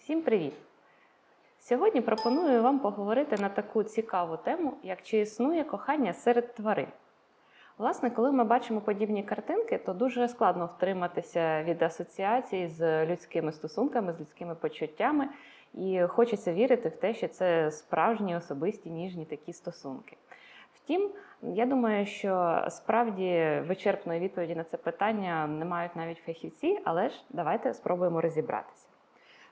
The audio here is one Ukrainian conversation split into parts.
Всім привіт! Сьогодні пропоную вам поговорити на таку цікаву тему, як чи існує кохання серед тварин. Власне, коли ми бачимо подібні картинки, то дуже складно втриматися від асоціацій з людськими стосунками, з людськими почуттями, і хочеться вірити в те, що це справжні особисті ніжні такі стосунки. Втім, я думаю, що справді вичерпної відповіді на це питання не мають навіть фахівці, але ж давайте спробуємо розібратися.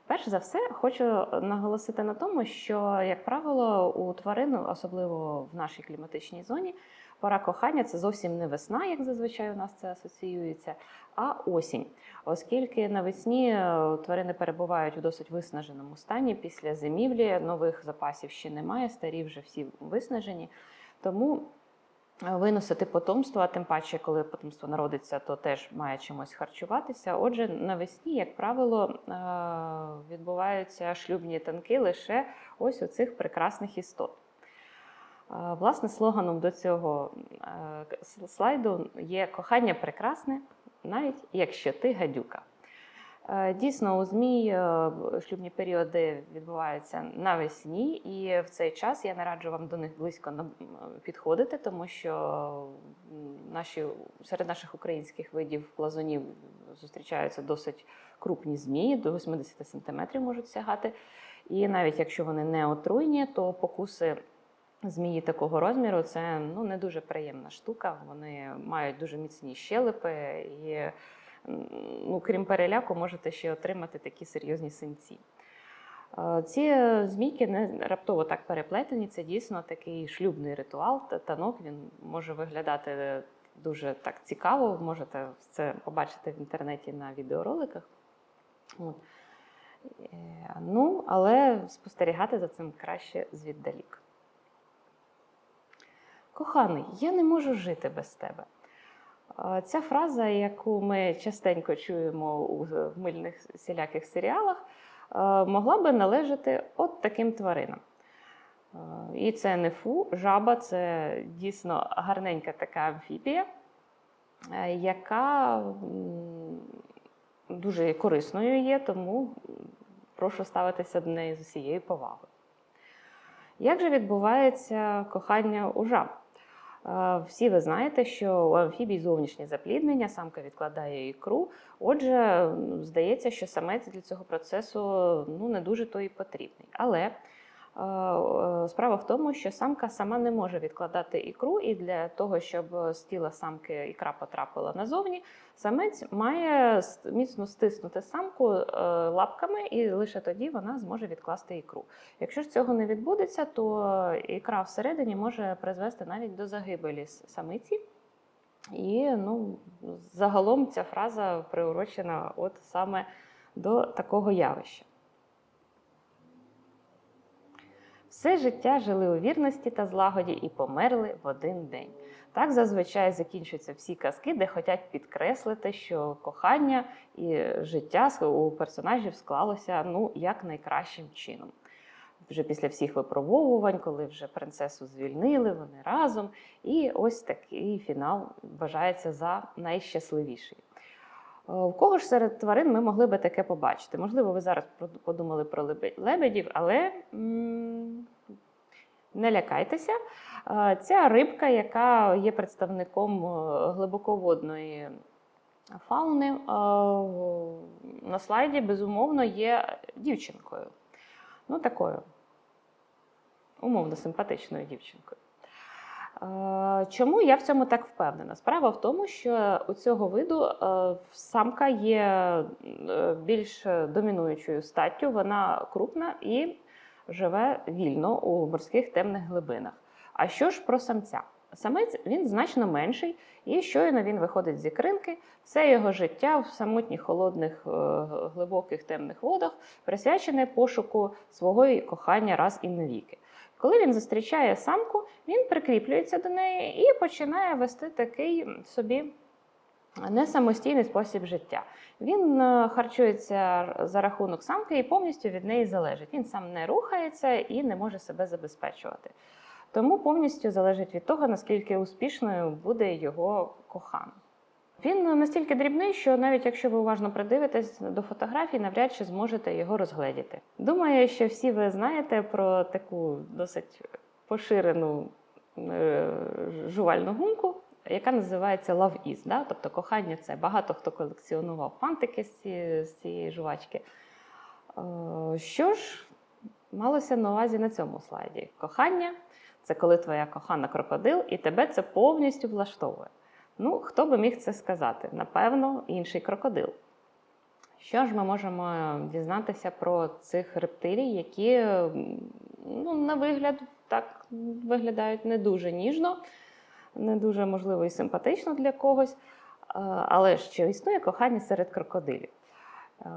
Перш за все, хочу наголосити на тому, що, як правило, у тварин, особливо в нашій кліматичній зоні, пора кохання це зовсім не весна, як зазвичай у нас це асоціюється, а осінь. Оскільки навесні е, тварини перебувають в досить виснаженому стані після зимівлі, нових запасів ще немає, старі вже всі виснажені. Тому виносити потомство, а тим паче, коли потомство народиться, то теж має чимось харчуватися. Отже, навесні, як правило, е, відбуваються шлюбні танки лише ось у цих прекрасних істот. Е, Власне, слоганом до цього е, слайду є кохання прекрасне, навіть якщо ти гадюка. Е, Дійсно, у ЗМІ е, шлюбні періоди відбуваються навесні, і в цей час я не раджу вам до них близько підходити, тому що наші, серед наших українських видів плазунів зустрічаються досить крупні змії, до 80 см можуть сягати. І навіть якщо вони не отруйні, то покуси змії такого розміру це ну, не дуже приємна штука. Вони мають дуже міцні щелепи і ну, крім переляку, можете ще отримати такі серйозні синці. Е, Ці змійки не раптово так переплетені. Це дійсно такий шлюбний ритуал. Танок він може виглядати дуже так цікаво. Можете це побачити в інтернеті на відеороликах. От. Е, Ну, але спостерігати за цим краще звіддалік. Коханий, я не можу жити без тебе. Ця фраза, яку ми частенько чуємо у мильних всіляких серіалах, могла би належати от таким тваринам. І це не фу, жаба це дійсно гарненька така амфібія, е, яка дуже корисною є, тому прошу ставитися до неї з усією повагою. Як же відбувається кохання у жаб? Всі ви знаєте, що у амфібій зовнішнє запліднення, самка відкладає ікру. Отже, здається, що самець для цього процесу ну, не дуже то і потрібний. Але справа в тому, що самка сама не може відкладати ікру, і для того, щоб з тіла самки ікра потрапила назовні, самець має міцно стиснути самку е, лапками, і лише тоді вона зможе відкласти ікру. Якщо ж цього не відбудеться, то ікра всередині може призвести навіть до загибелі самиці. І ну, загалом ця фраза приурочена от саме до такого явища. Все життя жили у вірності та злагоді і померли в один день. Так зазвичай закінчуються всі казки, де хочуть підкреслити, що кохання і життя у персонажів склалося ну, як найкращим чином. Вже після всіх випробовувань, коли вже принцесу звільнили, вони разом. І ось такий фінал вважається за найщасливіший. Е, У кого ж серед тварин ми могли би таке побачити? Можливо, ви зараз подумали про лебедів, але не лякайтеся. Е, Ця рибка, яка є представником е, глибоководної фауни, е, на слайді, безумовно, є дівчинкою. Ну, такою умовно симпатичною дівчинкою. Чому я в цьому так впевнена? Справа в тому, що у цього виду е, самка є е, більш домінуючою статтю, вона крупна і живе вільно у морських темних глибинах. А що ж про самця? Самець він значно менший, і щойно він виходить з ікринки, все його життя в самотніх холодних е, глибоких темних водах присвячене пошуку свого кохання раз і навіки. Коли він зустрічає самку, він прикріплюється до неї і починає вести такий собі не самостійний спосіб життя. Він е, харчується за рахунок самки і повністю від неї залежить. Він сам не рухається і не може себе забезпечувати. Тому повністю залежить від того, наскільки успішною буде його кохана. Він настільки дрібний, що навіть якщо ви уважно придивитесь до фотографій, навряд чи зможете його розгледіти. Думаю, що всі ви знаєте про таку досить поширену е, жувальну гумку, яка називається Love Is. Да? Тобто кохання це багато хто колекціонував фантики з цієї, з цієї жувачки. Е, Що ж малося на увазі на цьому слайді? Кохання це коли твоя кохана крокодил, і тебе це повністю влаштовує. Ну, хто би міг це сказати? Напевно, інший крокодил. Що ж ми можемо дізнатися про цих рептилій, які, ну, на вигляд, так виглядають не дуже ніжно, не дуже можливо і симпатично для когось. Але ж існує кохання серед крокодилів? Е,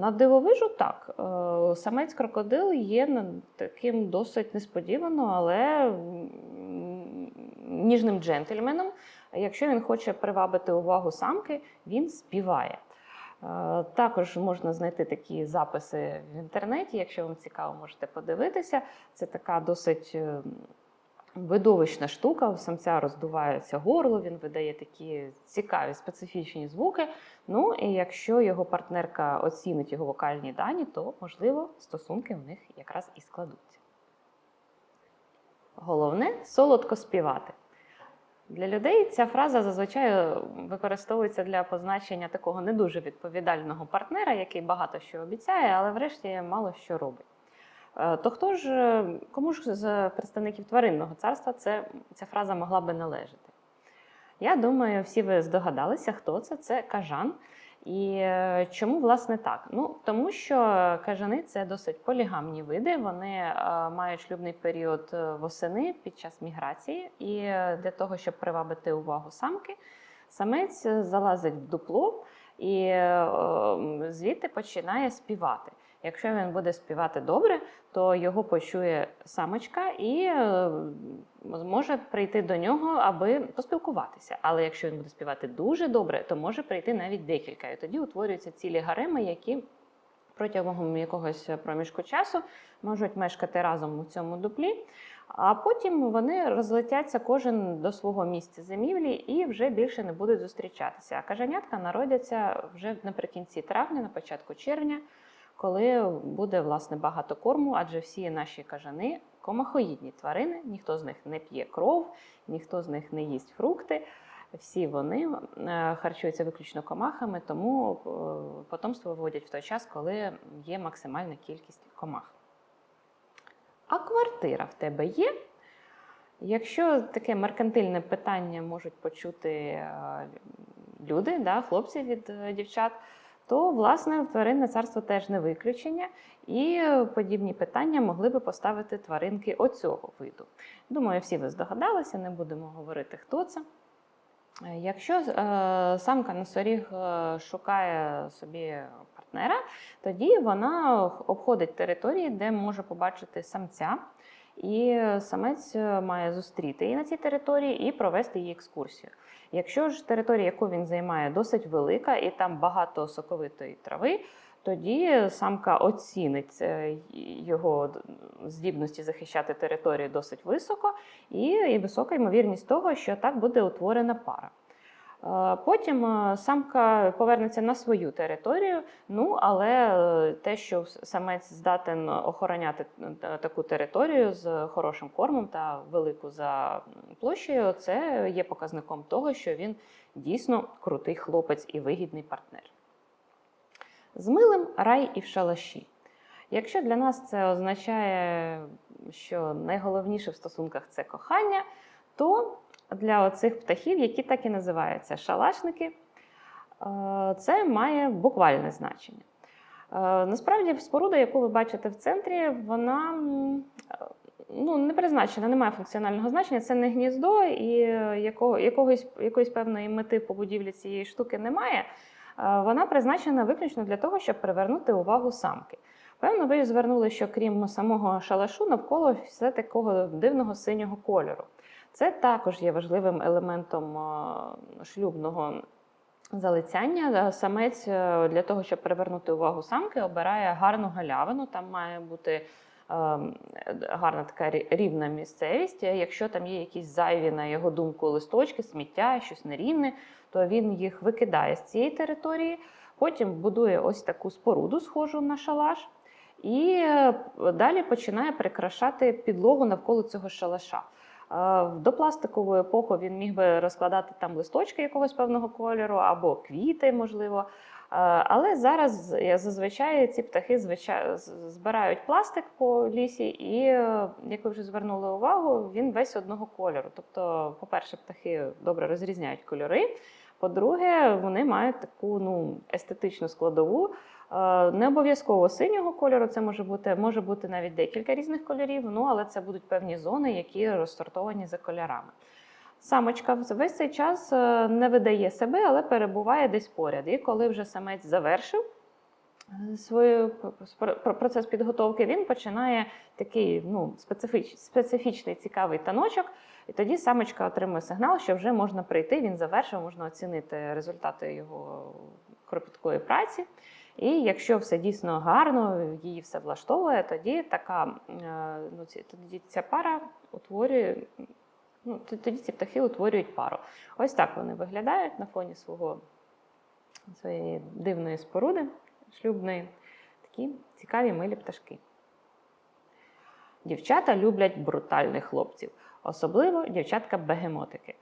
На дивовижу так. Е, Самець крокодил є таким досить несподівано, але ніжним джентльменом. Якщо він хоче привабити увагу самки, він співає. Е, Також можна знайти такі записи в інтернеті, якщо вам цікаво, можете подивитися. Це така досить е, видовищна штука. У самця роздувається горло, він видає такі цікаві специфічні звуки. Ну і якщо його партнерка оцінить його вокальні дані, то можливо стосунки в них якраз і складуться. Головне солодко співати. Для людей ця фраза зазвичай використовується для позначення такого не дуже відповідального партнера, який багато що обіцяє, але врешті мало що робить. Е, То хто ж, е, кому ж з представників тваринного царства це, ця фраза могла би належати? Я думаю, всі ви здогадалися, хто це. Це кажан. І е, чому власне так? Ну тому що кажани це досить полігамні види. Вони е, мають шлюбний період е, восени під час міграції, і для того, щоб привабити увагу самки, самець залазить в дупло і звідти починає співати. Якщо він буде співати добре, то його почує самочка і може прийти до нього, аби поспілкуватися. Але якщо він буде співати дуже добре, то може прийти навіть декілька. І тоді утворюються цілі гареми, які протягом якогось проміжку часу можуть мешкати разом у цьому дуплі. А потім вони розлетяться кожен до свого місця зимівлі і вже більше не будуть зустрічатися. А кажанятка народяться вже наприкінці травня, на початку червня, коли буде власне багато корму, адже всі наші кажани комахоїдні тварини, ніхто з них не п'є кров, ніхто з них не їсть фрукти. Всі вони е, харчуються виключно комахами, тому е, потомство виводять в той час, коли є максимальна кількість комах. А квартира в тебе є? Якщо таке меркантильне питання можуть почути е, люди, да, хлопці від дівчат, то власне тваринне царство теж не виключення, і е, подібні питання могли би поставити тваринки оцього виду. Думаю, всі ви здогадалися, не будемо говорити, хто це. Е, Якщо е, самка носоріг е, шукає собі партнера, тоді вона обходить території, де може побачити самця, і самець е, має зустріти її на цій території і провести її екскурсію. Якщо ж територія, яку він займає, досить велика і там багато соковитої трави, тоді самка оцінить е, його здібності захищати територію досить високо, і, і висока ймовірність того, що так буде утворена пара. Е, Потім е, самка повернеться на свою територію, ну але е, те, що самець здатен охороняти таку територію з хорошим кормом та велику за площею, це є показником того, що він дійсно крутий хлопець і вигідний партнер. З милим рай і в шалаші. Якщо для нас це означає, що найголовніше в стосунках це кохання, то для оцих птахів, які так і називаються шалашники, е, це має буквальне значення. Е, Насправді, споруда, яку ви бачите в центрі, вона е, ну, не призначена, не має функціонального значення. Це не гніздо, і якого, якогось, якоїсь певної мети по будівлі цієї штуки немає. Вона призначена виключно для того, щоб привернути увагу самки. Певно, ви звернули, що крім самого шалашу, навколо все такого дивного синього кольору. Це також є важливим елементом е, шлюбного залицяння. Е, Самець е, для того, щоб привернути увагу самки, обирає гарну галявину. Там має бути гарна така рівна місцевість. Якщо там є якісь зайві, на його думку, листочки, сміття, щось нерівне, то він їх викидає з цієї території. Потім будує ось таку споруду, схожу на шалаш, і далі починає прикрашати підлогу навколо цього шалаша. Е, В допластикову епоху він міг би розкладати там листочки якогось певного кольору або квіти, можливо. Але зараз зазвичай ці птахи збирають пластик по лісі, і, як ви вже звернули увагу, він весь одного кольору. Тобто, по-перше, птахи добре розрізняють кольори. По-друге, вони мають таку ну, естетичну складову. Е, Не обов'язково синього кольору, це може бути, може бути навіть декілька різних кольорів, ну але це будуть певні зони, які розсортовані за кольорами. Самочка весь цей час е, не видає себе, але перебуває десь поряд. І коли вже самець завершив е, свою пр- пр- процес підготовки, він починає такий ну, специфіч, специфічний цікавий таночок. І тоді самочка отримує сигнал, що вже можна прийти. Він завершив, можна оцінити результати його кропіткої праці. І якщо все дійсно гарно, її все влаштовує, тоді така е, ну, тоді ця пара утворює. Ну, тоді ці птахи утворюють пару. Ось так вони виглядають на фоні свого своєї дивної споруди шлюбної. Такі цікаві милі пташки. Дівчата люблять брутальних хлопців, особливо дівчатка-бегемотики.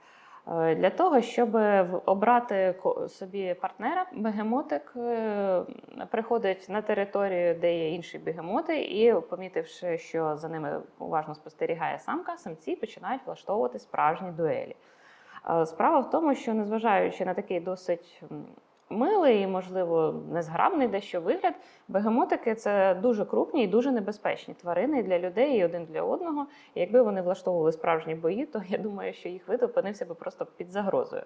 Е, Для того, щоб обрати собі партнера, бегемотик е, приходить на територію, де є інші бегемоти, і, помітивши, що за ними уважно спостерігає самка, самці починають влаштовувати справжні дуелі. Е, Справа в тому, що незважаючи на такий досить милий і, можливо, незграбний дещо вигляд, бегемотики це дуже крупні і дуже небезпечні тварини для людей і один для одного. І якби вони влаштовували справжні бої, то я думаю, що їх вид опинився би просто під загрозою.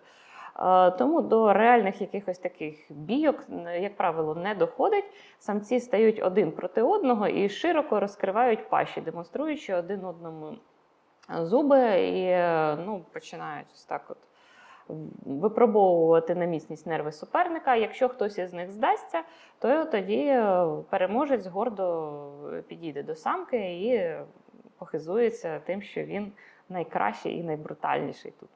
Е, Тому до реальних якихось таких бійок, як правило, не доходить. Самці стають один проти одного і широко розкривають пащі, демонструючи один одному зуби і е, ну, починають так от випробовувати на міцність нерви суперника. Якщо хтось із них здасться, то тоді е, переможець гордо підійде до самки і похизується тим, що він найкращий і найбрутальніший тут.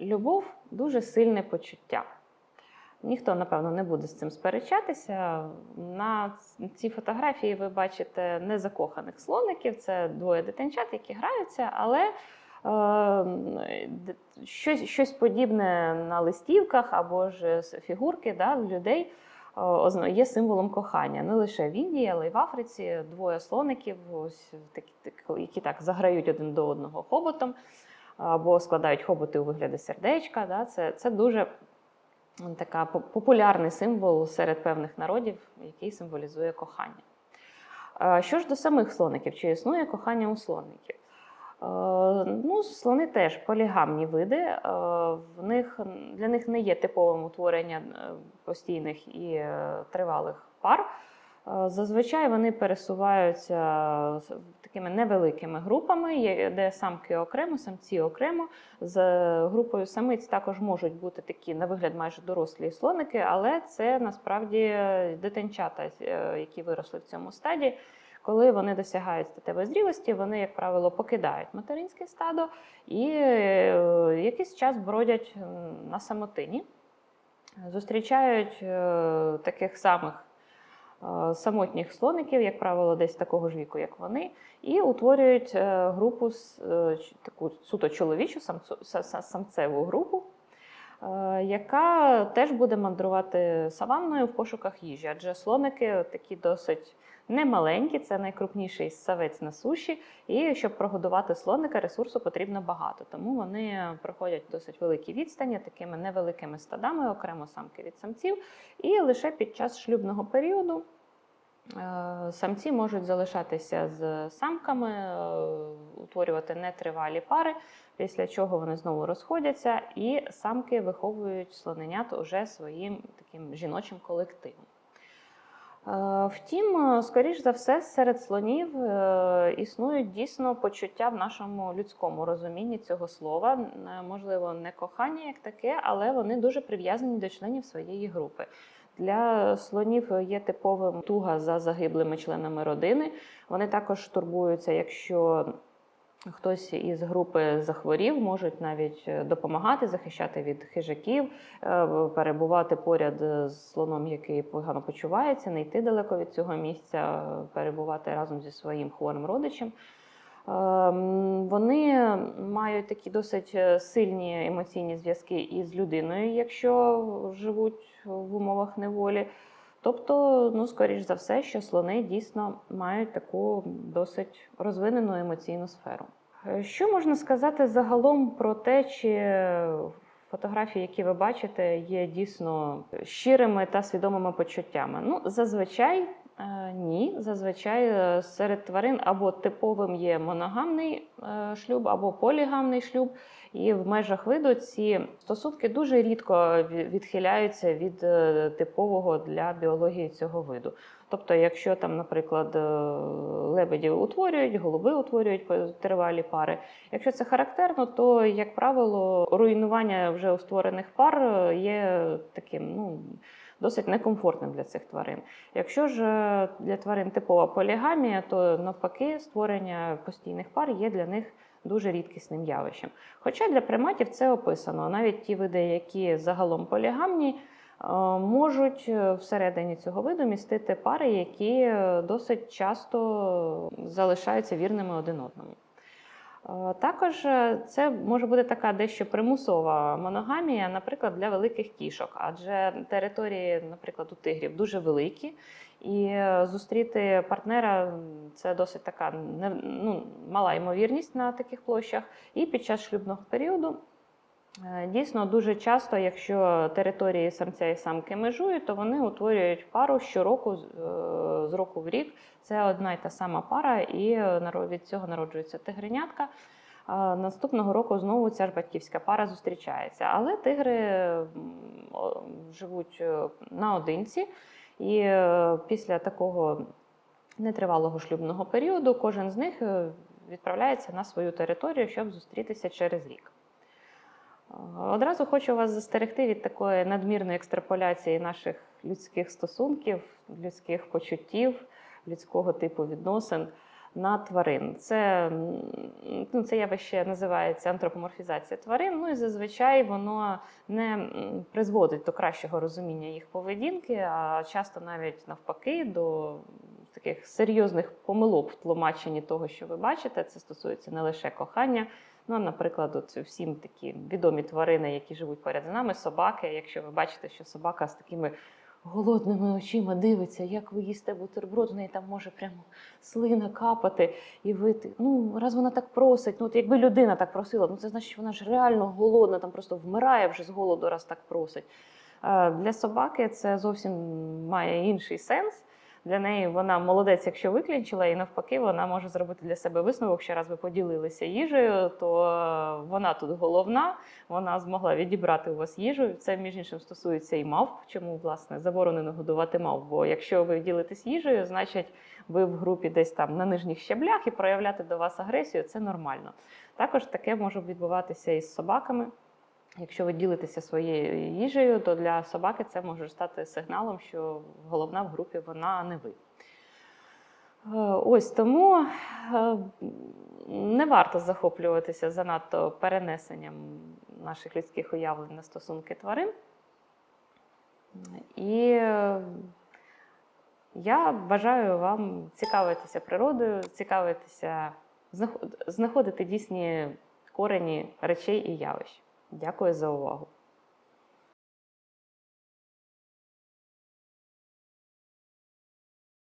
Любов дуже сильне почуття. Ніхто, напевно, не буде з цим сперечатися. На цій фотографії ви бачите незакоханих слоників. Це двоє дитинчат, які граються, але е, щось, щось подібне на листівках або ж фігурки да, людей е, є символом кохання. Не лише в Індії, але й в Африці двоє слоників, ось такі, які так заграють один до одного хоботом або складають хоботи у вигляді сердечка. Да, це, це дуже така популярний символ серед певних народів, який символізує кохання. Е, Що ж до самих слоників, чи існує кохання у слоників? Е, Ну, слони теж полігамні види. е, В них, для них не є типовим утворення е, постійних і тривалих пар. Зазвичай вони пересуваються такими невеликими групами, де самки окремо, самці окремо. З групою самиць також можуть бути такі, на вигляд, майже дорослі слоники, але це насправді дитинчата, які виросли в цьому стаді. Коли вони досягають статевої зрілості, вони, як правило, покидають материнське стадо і е, якийсь час бродять на самотині, зустрічають е, таких самих е, самотніх слоників, як правило, десь такого ж віку, як вони, і утворюють групу таку суто чоловічу самцеву групу. Яка теж буде мандрувати саванною в пошуках їжі, адже слоники такі досить немаленькі, це найкрупніший савець на суші. І щоб прогодувати слоника, ресурсу потрібно багато. Тому вони проходять досить великі відстані такими невеликими стадами, окремо самки від самців. І лише під час шлюбного періоду е, самці можуть залишатися з самками, е, утворювати нетривалі пари, після чого вони знову розходяться, і самки виховують слоненят уже своїм таким жіночим колективом. Е, Втім, е, скоріш за все, серед слонів е, існують дійсно почуття в нашому людському розумінні цього слова. Можливо, не кохання як таке, але вони дуже прив'язані до членів своєї групи. Для слонів є типовим туга за загиблими членами родини. Вони також турбуються, якщо хтось із групи захворів, можуть навіть е, допомагати, захищати від хижаків, е, перебувати поряд з слоном, який погано почувається, не йти далеко від цього місця, е, перебувати разом зі своїм хворим родичем. Ем, Вони мають такі досить е, сильні емоційні зв'язки із людиною, якщо живуть в умовах неволі. Тобто, ну, скоріш за все, що слони дійсно мають таку досить розвинену емоційну сферу. Е, Що можна сказати загалом про те, чи фотографії, які ви бачите, є дійсно щирими та свідомими почуттями? Ну, зазвичай ні. Зазвичай е, серед тварин або типовим є моногамний е, шлюб, або полігамний шлюб. І в межах виду ці стосунки дуже рідко відхиляються від е, типового для біології цього виду. Тобто, якщо там, наприклад, е, лебеді утворюють, голуби утворюють тривалі пари. Якщо це характерно, то, як правило, руйнування вже у створених пар е, є таким ну, досить некомфортним для цих тварин. Якщо ж е, для тварин типова полігамія, то навпаки створення постійних пар є для них дуже рідкісним явищем. Хоча для приматів це описано. Навіть ті види, які загалом полігамні, е, можуть е, всередині цього виду містити пари, які досить часто залишаються вірними один одному. Е, Також е, це може бути така дещо примусова моногамія, наприклад, для великих кішок, адже території, наприклад, у тигрів дуже великі, і е, зустріти партнера це досить така ну, мала ймовірність на таких площах. І під час шлюбного періоду дійсно дуже часто, якщо території самця і самки межують, то вони утворюють пару щороку з- е, року в рік. Це одна й та сама пара, і е, від цього народжується тигренятка. Наступного року знову ця ж батьківська пара зустрічається. Але тигри живуть е, наодинці, і е, після такого нетривалого шлюбного періоду кожен з них е, відправляється на свою територію, щоб зустрітися через рік. Одразу хочу вас застерегти від такої надмірної екстраполяції наших людських стосунків, людських почуттів, людського типу відносин на тварин. Це, ну, це явище називається антропоморфізація тварин. Ну і зазвичай воно не призводить до кращого розуміння їх поведінки, а часто навіть навпаки до таких серйозних помилок в тлумаченні того, що ви бачите. Це стосується не лише кохання. Ну, наприклад, от всім такі відомі тварини, які живуть поряд з нами, собаки. Якщо ви бачите, що собака з такими голодними очима дивиться, як ви їсте бутерброд, в неї там може прямо слина капати, і вити. ну раз вона так просить, ну от якби людина так просила, ну це значить, вона ж реально голодна, там просто вмирає вже з голоду, раз так просить. Е, Для собаки це зовсім має інший сенс. Для неї вона молодець, якщо виключила, і навпаки, вона може зробити для себе висновок, що раз ви поділилися їжею, то е, вона тут головна, вона змогла відібрати у вас їжу. Це між іншим стосується і мавп. Чому власне заборонено годувати мавп? Бо якщо ви ділитесь їжею, значить ви в групі десь там на нижніх щаблях і проявляти до вас агресію це нормально. Також таке може відбуватися із собаками. Якщо ви ділитеся своєю їжею, то для собаки це може стати сигналом, що головна в групі вона не ви. Е, Ось тому е, не варто захоплюватися занадто перенесенням наших людських уявлень на стосунки тварин. І е, я бажаю вам цікавитися природою, цікавитися, знаходити дійсні корені речей і явищ. Дякую за увагу.